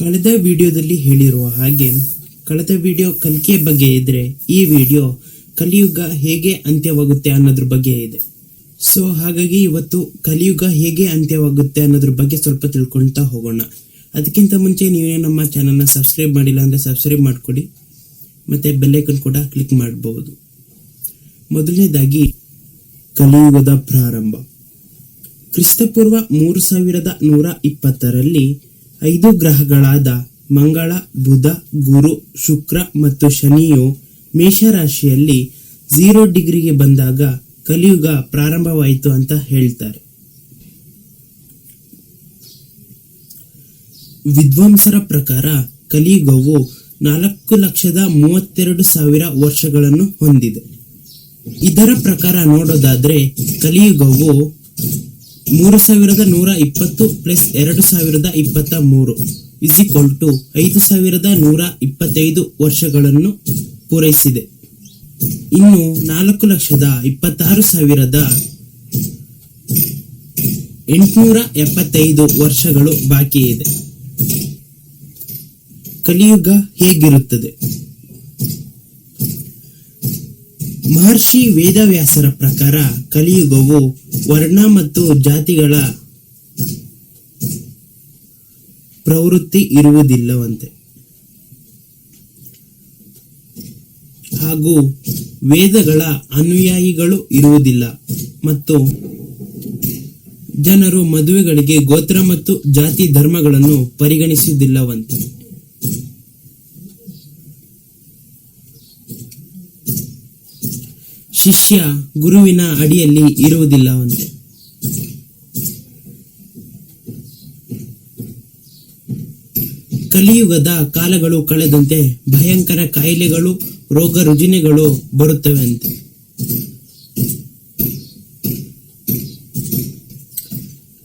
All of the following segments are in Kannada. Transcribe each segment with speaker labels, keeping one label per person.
Speaker 1: ಕಳೆದ ವಿಡಿಯೋದಲ್ಲಿ ಹೇಳಿರುವ ಹಾಗೆ, ಕಳೆದ ವಿಡಿಯೋ ಕಲಿಕೆ ಬಗ್ಗೆ ಇದ್ರೆ ಈ ವಿಡಿಯೋ ಕಲಿಯುಗ ಹೇಗೆ ಅಂತ್ಯವಾಗುತ್ತೆ ಅನ್ನೋದ್ರ ಬಗ್ಗೆ ಇದೆ. ಸೊ ಹಾಗಾಗಿ ಇವತ್ತು ಕಲಿಯುಗ ಹೇಗೆ ಅಂತ್ಯವಾಗುತ್ತೆ ಅನ್ನೋದ್ರ ಬಗ್ಗೆ ಸ್ವಲ್ಪ ತಿಳ್ಕೊಳ್ತಾ ಹೋಗೋಣ. ಅದಕ್ಕಿಂತ ಮುಂಚೆ ನೀವೇ ನಮ್ಮ ಚಾನಲ್ನ ಸಬ್ಸ್ಕ್ರೈಬ್ ಮಾಡಿಲ್ಲ ಅಂದರೆ ಸಬ್ಸ್ಕ್ರೈಬ್ ಮಾಡಿಕೊಡಿ. ಮತ್ತು ಬೆಲ್ಲೈಕನ್ ಕೂಡ ಕ್ಲಿಕ್ ಮಾಡ್ಬೋದು. ಮೊದಲನೇದಾಗಿ, ಕಲಿಯುಗದ ಪ್ರಾರಂಭ. ಕ್ರಿಸ್ತಪೂರ್ವ ಮೂರು ಸಾವಿರದ ನೂರ ಇಪ್ಪತ್ತರಲ್ಲಿ ಐದು ಗ್ರಹಗಳಾದ ಮಂಗಳ, ಬುಧ, ಗುರು, ಶುಕ್ರ ಮತ್ತು ಶನಿಯು ಮೇಷರಾಶಿಯಲ್ಲಿ ಝೀರೋ ಡಿಗ್ರಿಗೆ ಬಂದಾಗ ಕಲಿಯುಗ ಪ್ರಾರಂಭವಾಯಿತು ಅಂತ ಹೇಳ್ತಾರೆ. ವಿದ್ವಾಂಸರ ಪ್ರಕಾರ ಕಲಿಯುಗವು ನಾಲ್ಕು ಲಕ್ಷದ ಮೂವತ್ತೆರಡು ಸಾವಿರ ವರ್ಷಗಳನ್ನು ಹೊಂದಿದೆ. ಇದರ ಪ್ರಕಾರ ನೋಡೋದಾದ್ರೆ ಕಲಿಯುಗವು ಮೂರು ಸಾವಿರದ ನೂರ ಇಪ್ಪತ್ತು ಪ್ಲಸ್ ಎರಡು ಸಾವಿರದ ಇಪ್ಪತ್ತ ಮೂರು ಇಸ್ ಈಕ್ವಲ್ ಟು ಐದು ಸಾವಿರದ ನೂರ ಇಪ್ಪತ್ತೈದು ವರ್ಷಗಳನ್ನು ಪೂರೈಸಿದೆ. ಇನ್ನು ನಾಲ್ಕು ಲಕ್ಷದ ಇಪ್ಪತ್ತಾರು ಸಾವಿರದ ಎಂಟುನೂರ ಎಪ್ಪತ್ತೈದು ವರ್ಷಗಳು ಬಾಕಿ ಇದೆ ಕಲಿಯುಗ ಹೇಗಿರುತ್ತದೆ? ಮಹರ್ಷಿ ವೇದವ್ಯಾಸರ ಪ್ರಕಾರ ಕಲಿಯುಗವು ವರ್ಣ ಮತ್ತು ಜಾತಿಗಳ ಪ್ರವೃತ್ತಿ ಇರುವುದಿಲ್ಲವಂತೆ. ಹಾಗೂ ವೇದಗಳ ಅನುಯಾಯಿಗಳು ಇರುವುದಿಲ್ಲ ಮತ್ತು ಜನರು ಮದುವೆಗಳಿಗೆ ಗೋತ್ರ ಮತ್ತು ಜಾತಿ ಧರ್ಮಗಳನ್ನು ಪರಿಗಣಿಸುವುದಿಲ್ಲವಂತೆ. ಶಿಷ್ಯ ಗುರುವಿನ ಅಡಿಯಲ್ಲಿ ಇರುವುದಿಲ್ಲವಂತೆ ಕಲಿಯುಗದ ಕಾಲಗಳು ಕಳೆದಂತೆ ಭಯಂಕರ ಕಾಯಿಲೆಗಳು, ರೋಗ ರುಜಿನಗಳು ಬರುತ್ತವೆ ಅಂತೆ.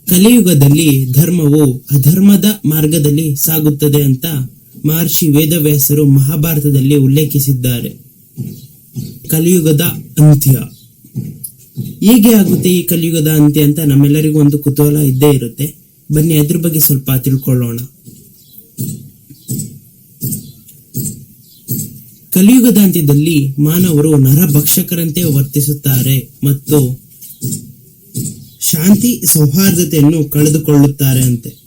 Speaker 1: ಕಲಿಯುಗದಲ್ಲಿ ಧರ್ಮವು ಅಧರ್ಮದ ಮಾರ್ಗದಲ್ಲಿ ಸಾಗುತ್ತದೆ ಅಂತ ಮಹರ್ಷಿ ವೇದವ್ಯಾಸರು ಮಹಾಭಾರತದಲ್ಲಿ ಉಲ್ಲೇಖಿಸಿದ್ದಾರೆ. ಕಲಿಯುಗದ ಅಂತ್ಯ. ಹೇಗೆ ಆಗುತ್ತೆ ಈ ಕಲಿಯುಗದ ಅಂತ್ಯ ಅಂತ ನಮ್ಮೆಲ್ಲರಿಗೂ ಒಂದು ಕುತೂಹಲ ಇದ್ದೇ ಇರುತ್ತೆ. ಬನ್ನಿ ಅದ್ರ ಬಗ್ಗೆ ಸ್ವಲ್ಪ ತಿಳ್ಕೊಳ್ಳೋಣ. ಕಲಿಯುಗದ ಅಂತ್ಯದಲ್ಲಿ ಮಾನವರು ನರಭಕ್ಷಕರಂತೆ ವರ್ತಿಸುತ್ತಾರೆ ಮತ್ತು ಶಾಂತಿ ಸೌಹಾರ್ದತೆಯನ್ನು ಕಳೆದುಕೊಳ್ಳುತ್ತಾರೆ ಅಂತೆ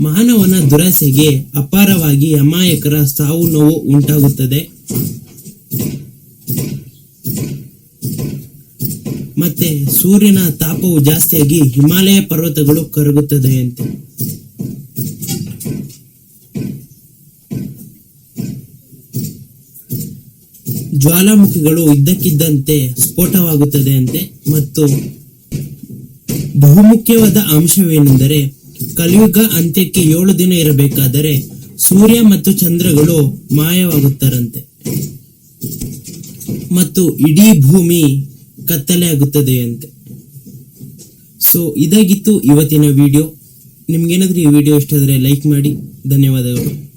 Speaker 1: ಮಾನವನ ದುರಾಸೆಗೆ ಅಪಾರವಾಗಿ ಅಮಾಯಕರ ಸಾವು ನೋವು ಉಂಟಾಗುತ್ತದೆ. ಮತ್ತೆ ಸೂರ್ಯನ ತಾಪವು ಜಾಸ್ತಿಯಾಗಿ ಹಿಮಾಲಯ ಪರ್ವತಗಳು ಕರಗುತ್ತದೆ ಅಂತೆ ಜ್ವಾಲಾಮುಖಿಗಳು ಇದ್ದಕ್ಕಿದ್ದಂತೆ ಸ್ಫೋಟವಾಗುತ್ತದೆ ಅಂತೆ ಮತ್ತು ಬಹುಮುಖ್ಯವಾದ ಅಂಶವೇನೆಂದರೆ ಕಲಿಯುಗ ಅಂತ್ಯಕ್ಕೆ ಏಳು ದಿನ ಇರಬೇಕಾದರೆ ಸೂರ್ಯ ಮತ್ತು ಚಂದ್ರಗಳು ಮಾಯವಾಗುತ್ತಾರಂತೆ. ಮತ್ತು ಇಡೀ ಭೂಮಿ ಕತ್ತಲೆ ಆಗುತ್ತದೆ ಅಂತೆ ಸೊ ಇದಾಗಿತ್ತು ಇವತ್ತಿನ ವಿಡಿಯೋ ನಿಮ್ಗೇನಾದ್ರೂ ಈ ವಿಡಿಯೋ ಇಷ್ಟ ಆದರೆ ಲೈಕ್ ಮಾಡಿ. ಧನ್ಯವಾದಗಳು.